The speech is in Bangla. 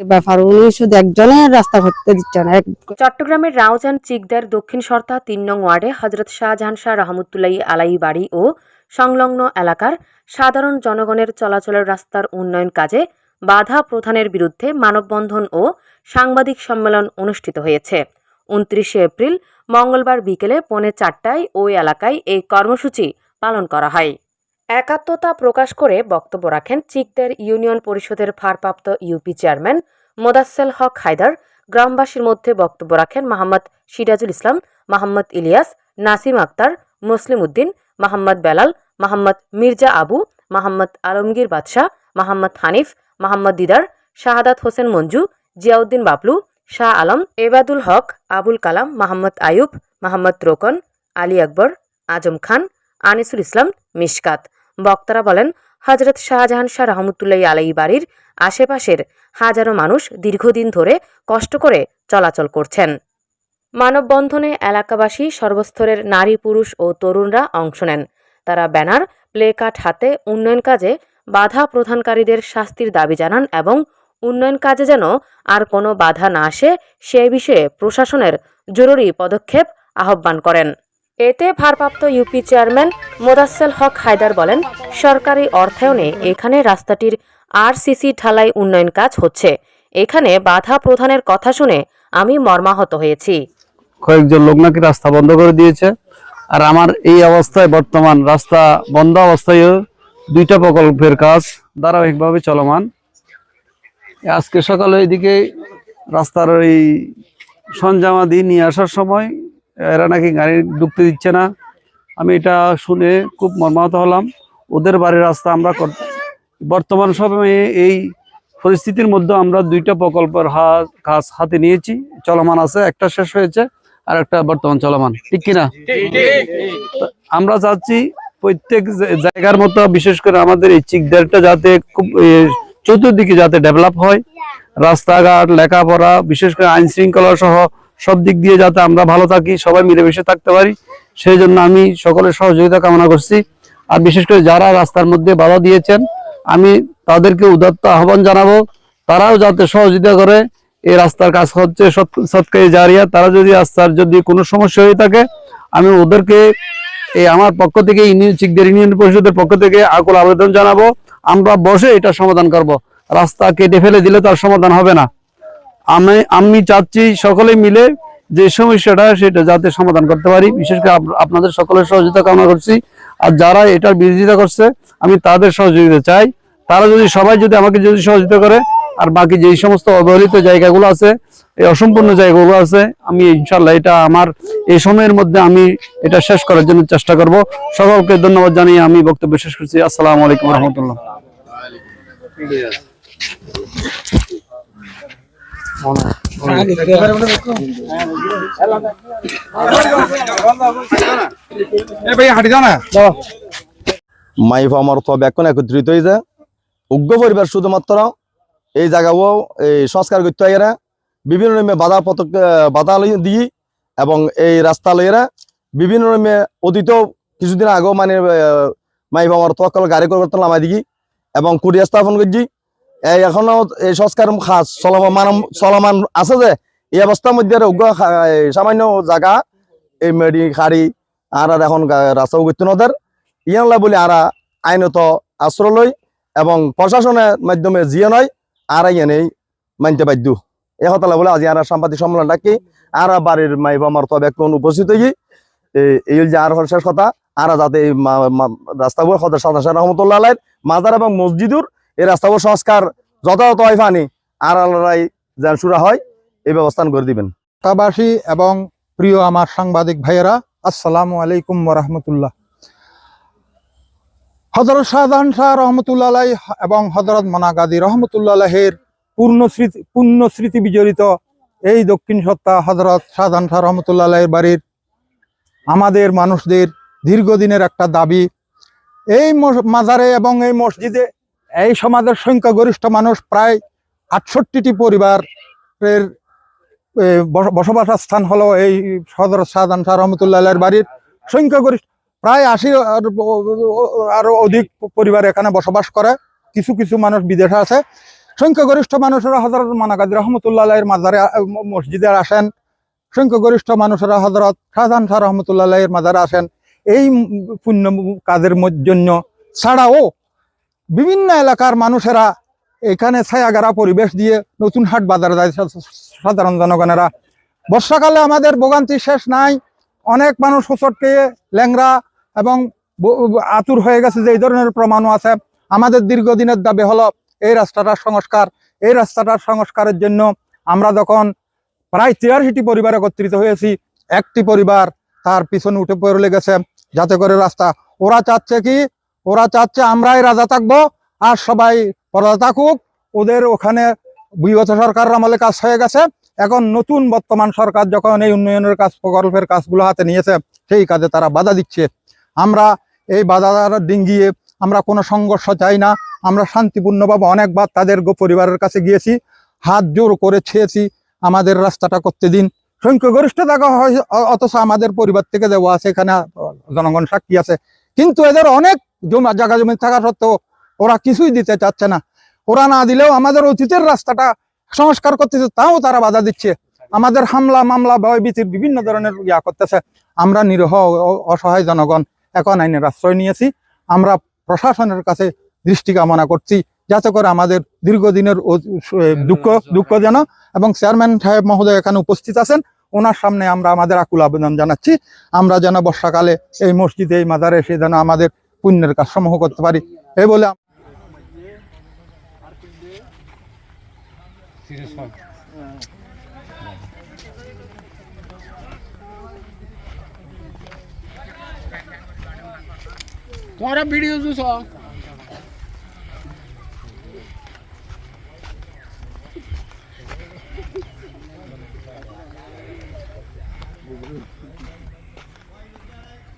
ব্যাপার উনি শুধু একজনের রাস্তা করতে দিচ্ছে চট্টগ্রামের রাউজান চিকদার দক্ষিণ সর্তা তিন নং ওয়ার্ডে হজরত শাহজাহান শাহ রহমতুল্লাহি আলাই বাড়ি ও সংলগ্ন এলাকার সাধারণ জনগণের চলাচলের রাস্তার উন্নয়ন কাজে বাধা প্রদানের বিরুদ্ধে মানববন্ধন ও সাংবাদিক সম্মেলন অনুষ্ঠিত হয়েছে। উনত্রিশে এপ্রিল মঙ্গলবার বিকেলে পৌনে চারটায় ওই এলাকায় এই কর্মসূচি পালন করা হয়। একাত্মতা প্রকাশ করে বক্তব্য রাখেন চিকদের ইউনিয়ন পরিষদের ভারপ্রাপ্ত ইউপি চেয়ারম্যান মোদাসেল হক হায়দার। গ্রামবাসীর মধ্যে বক্তব্য রাখেন মোহাম্মদ সিরাজুল ইসলাম, মোহাম্মদ ইলিয়াস, নাসিম আক্তার, মুসলিম উদ্দিন, মোহাম্মদ বেলাল, মোহাম্মদ মির্জা আবু, মোহাম্মদ আলমগীর বাদশাহ, মোহাম্মদ হানিফ, মোহাম্মদ দিদার, শাহাদাত হোসেন মঞ্জু, জিয়াউদ্দিন বাবলু, শাহ আলম, এবাদুল হক, আবুল কালাম, মোহাম্মদ আয়ুব মোহাম্মদ রোকন, আলী আকবর, আজম খান, আনিসুল ইসলাম, মিশকাত। বক্তারা বলেন হজরত শাহজাহান শাহ রহমতুল্লাহ আলাই বাড়ির আশেপাশের হাজারো মানুষ দীর্ঘদিন ধরে কষ্ট করে চলাচল করছেন। মানববন্ধনে এলাকাবাসী সর্বস্তরের নারী, পুরুষ ও তরুণরা অংশ নেন। তারা ব্যানার প্লেকার্ড হাতে উন্নয়ন কাজে বাধা প্রদানকারীদের শাস্তির দাবি জানান এবং উন্নয়ন কাজে যেন আর কোনো বাধা না আসে সে বিষয়ে প্রশাসনের জরুরি পদক্ষেপ আহ্বান করেন। এতে ভারপ্রাপ্ত ইউপি চেয়ারম্যান মোদাচ্ছেল হক হায়দার বলেন, সরকারি অর্থায়নে এখানে রাস্তাটির আরসিসি ঢালাই উন্নয়ন কাজ হচ্ছে। এখানে বাধা প্রধানের কথা শুনে আমি মর্মাহত হয়েছি। কয়েকজন লোক নাকি রাস্তা বন্ধ করে দিয়েছে। আর আমার এই অবস্থায় বর্তমান রাস্তা বন্ধ অবস্থায়ও দুইটা প্রকল্পের কাজ ধারাবাহিকভাবে চলমান। আজকে সকালে এদিকে রাস্তার এই সরঞ্জামাদি নিয়ে আসার সময় এরা নাকি গাড়ি ঢুকতে দিচ্ছে না। আমি এটা শুনে খুব মর্মাহত হলাম। ওদের বাড়ির রাস্তা আমরা বর্তমান সময়ে এই পরিস্থিতির মধ্যে আমরা দুইটা প্রকল্পের কাজ হাতে নিয়েছি। চলমান আছে, একটা শেষ হয়েছে আর একটা বর্তমান চলমান। ঠিক কিনা? আমরা চাচ্ছি প্রত্যেক জায়গার মতো, বিশেষ করে আমাদের এই চিকদারটা যাতে খুব চতুর্দিকে যাতে ডেভেলপ হয়। রাস্তাঘাট, লেখাপড়া, বিশেষ করে আইন শৃঙ্খলা সহ সব দিক দিয়ে যাতে আমরা ভালো থাকি, সবাই মিলেমিশে থাকতে পারি। সেই জন্য আমি সকলের সহযোগিতা কামনা করছি। আর বিশেষ করে যারা রাস্তার মধ্যে বাধা দিয়েছেন, আমি তাদেরকে উদাত্ত আহ্বান জানাব। তারাও যাতে সহযোগিতা করে। এই রাস্তার কাজ হচ্ছে সৎ- সৎকারী জারিয়া। তারা যদি রাস্তার যদি কোনো সমস্যা হয়ে থাকে, আমি ওদেরকে এই আমার পক্ষ থেকে চিকদের ইউনিয়ন পরিষদের পক্ষ থেকে আকুল আবেদন জানাব। আমরা বসে এটা সমাধান করব। রাস্তা কেটে ফেলে দিলে তার সমাধান হবে না। আমি আমি চাচ্ছি সকলে মিলে যে সমস্যাটা সেটা যাতে সমাধান করতে পারি। বিশেষ করে আপ- আপনাদের সকলের সহযোগিতা কামনা করছি। আর যারা এটার বিরোধিতা করছে, আমি তাদের সহযোগিতা চাই। তারা যদি, সবাই যদি আমাকে যদি সহযোগিতা করে, আর বাকি যেই সমস্ত অবহেলিত জায়গাগুলো আছে, এই অসম্পূর্ণ জায়গাগুলো আছে, আমি ইনশাল্লাহ এটা আমার, এই সময়ের মধ্যে আমি এটা শেষ করার জন্য চেষ্টা করব। সকলকে ধন্যবাদ জানিয়ে আমি বক্তব্য শেষ করছি। আসসালামু আলাইকুম রহমতুল্লাহ। মাইফ আমার সব এখন একত্রিত হয়েছে উগ্র পরিবার শুধুমাত্র এই জায়গাও, এই সংস্কার করতে হয় এরা বিভিন্ন রকমের বাধা পথক বাধা দিই এবং এই রাস্তা লইয়েরা। বিভিন্ন রকমের অতীত, কিছুদিন আগেও মানে মাইফ আমার তকল গাড়ি করতে নামাই দিই এবং কুড়িয়া স্থাপন করছি। এখনও এই সংস্কার খাস, চলমান মান চলমান আছে যে, এই অবস্থার মধ্যে সামান্য জায়গা এই মেডি খাড়ি আর এখন রাস্তাও করতে নদের বলে আরা আইনত আশ্রয় এবং প্রশাসনের মাধ্যমে জিয়ে নয় আর ইয়ানেই মানতে বাধ্য। এ হতালা বলে আজি আর সাংবাদিক সম্মেলন ডাকি আর বাড়ির মাই বামার তবে কোন উপস্থিত হই এই যে আর শেষ কথা আর যাতে এই মা- মা- রাস্তাবোৰ সদর সাদা রহমতুল্লাহ মাজার এবং মসজিদুর এই রাস্তাবোৰ সংস্কার যথাযথ হয় ফানি। আর আল্লাহ যেন সুরা হয়, এই ব্যবস্থা করে দিবেন। এলাকাবাসী এবং প্রিয় আমার সাংবাদিক ভাইয়েরা, আসসালামু আলাইকুম রহমতুল্লাহ। হজরত শাহজাহান শাহ রহমতুল্লাহ এবং হজরত মানাগাদি রহমতুল্লাহ আলাহের পূর্ণ স্মৃতি পূর্ণ স্মৃতি বিজড়িত এই দক্ষিণ সত্তা হজরত শাহজাহান শাহ রহমতুল্লাহ বাড়ির আমাদের মানুষদের দীর্ঘদিনের একটা দাবি। এই মাজারে এবং এই মসজিদে এই সমাজের সংখ্যাগরিষ্ঠ মানুষ প্রায় আটষট্টিটি পরিবারের এ, বস- বসবাসের স্থান হলো এই সদর শাহজাহান শাহ রহমতুল্লাহ বাড়ির সংখ্যাগরিষ্ঠ। প্রায় আশি আর অধিক পরিবার এখানে বসবাস করে। কিছু কিছু মানুষ বিদেশে আছে। সংখ্যাগরিষ্ঠ মানুষেরা হজরত মানাকাদি রহমতুল্লাহ মাজারে মসজিদে আসেন। সংখ্যাগরিষ্ঠ মানুষেরা হজরত শাহজাহান শাহ রহমতুল্লাহ মাজারে আসেন। এই পুণ্য কাজের জন্য ছাড়াও বিভিন্ন এলাকার মানুষেরা এখানে ছায়াগারা পরিবেশ দিয়ে নতুন হাট বাজারে যায়। সাধারণ জনগণেরা। বর্ষাকালে আমাদের ভোগান্তি শেষ নাই। অনেক মানুষ হোঁচটকে ল্যাংরা এবং আতুর হয়ে গেছে যে এই ধরনের প্রমাণও আছে। আমাদের দীর্ঘদিনের দাবি হলো, এই রাস্তাটার সংস্কার, এই রাস্তাটার সংস্কারের জন্য আমরা যখন প্রায় তিরাশিটি পরিবার একত্রিত হয়েছি, একটি পরিবার তার পিছনে উঠে পড়ে গেছে যাতে করে রাস্তা, ওরা চাচ্ছে কি ওরা চাচ্ছে আমরাই রাজা থাকব আর সবাই পর্দা থাকুক। ওদের ওখানে বিগত সরকারের আমলে কাজ হয়ে গেছে। এখন নতুন বর্তমান সরকার যখন এই উন্নয়নের কাজ, প্রকল্পের কাজগুলো হাতে নিয়েছে, সেই কাজে তারা বাধা দিচ্ছে। আমরা এই বাধা ডিঙ্গিয়ে আমরা কোনো সংঘর্ষ চাই না। আমরা শান্তিপূর্ণভাবে অনেকবার তাদের পরিবারের কাছে গিয়েছি, হাত জোর করে ছেয়েছি, আমাদের রাস্তাটা করতে দিন। সংখ্যাগরিষ্ঠ দেখা হয় অথচ আমাদের পরিবার থেকে দেওয়া আছে, এখানে জনগণ সাক্ষী আছে। কিন্তু এদের অনেক জমা জায়গা জমি থাকা সত্ত্বেও ওরা কিছুই দিতে চাচ্ছে না। ওরা না দিলেও আমাদের অতীতের রাস্তাটা সংস্কার করতেছে, তাও তারা বাধা দিচ্ছে। আমাদের হামলা, মামলা ভয়ভীতির বিভিন্ন ধরনের ইয়া করতেছে। আমরা নিরহ অসহায় জনগণ, এখন আইনের আশ্রয় নিয়েছি। আমরা প্রশাসনের কাছে দৃষ্টি কামনা করছি, যাতে করে আমাদের দীর্ঘদিনের দুঃখ দুঃখ যেন এবং চেয়ারম্যান সাহেব মহোদয় এখানে উপস্থিত আছেন, ওনার সামনে আমরা আমাদের আকুল আবেদন জানাচ্ছি। আমরা যেন বর্ষাকালে এই মসজিদে, এই মাজারে সে যেন আমাদের পুণ্যের কাজ সমূহ করতে পারি। এই বলে তোমারা ভিডিও